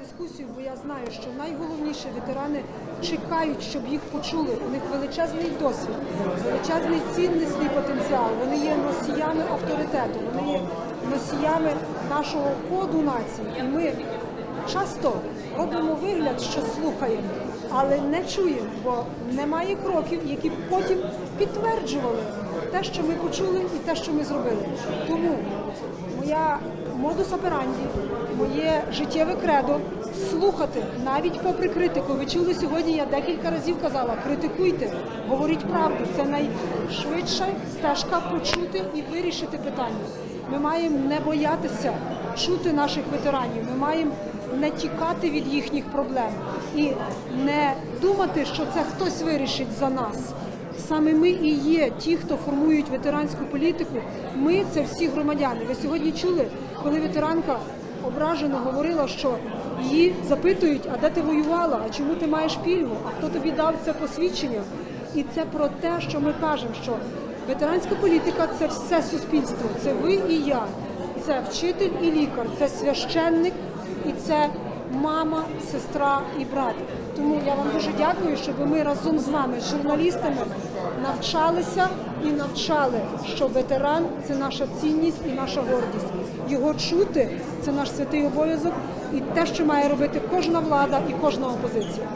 дискусію, бо я знаю, що найголовніше ветерани чекають, щоб їх почули. У них величезний досвід, величезний ціннісний потенціал. Вони є носіями авторитету, вони є носіями нашого коду нації. І ми часто робимо вигляд, що слухаємо, але не чуємо, бо немає кроків, які потім підтверджували те, що ми почули, і те, що ми зробили. Тому моя модус операнді, моє життєве кредо слухати навіть попри критику. Ви чули сьогодні, я декілька разів казала: критикуйте, говоріть правду. Це найшвидша стежка почути і вирішити питання. Ми маємо не боятися чути наших ветеранів. Ми маємо не тікати від їхніх проблем і не думати, що це хтось вирішить за нас. Саме ми і є ті, хто формують ветеранську політику. Ми це всі громадяни. Ви сьогодні чули, коли ветеранка ображено говорила, що її запитують, а де ти воювала, а чому ти маєш пільгу, а хто тобі дав це посвідчення? І це про те, що ми кажемо, що ветеранська політика це все суспільство, це ви і я, це вчитель і лікар, це священник і це мама, сестра і брат. Тому я вам дуже дякую, щоб ми разом з вами, журналістами, навчалися і навчали, що ветеран це наша цінність і наша гордість. Його чути це наш святий обов'язок і те, що має робити кожна влада і кожна опозиція.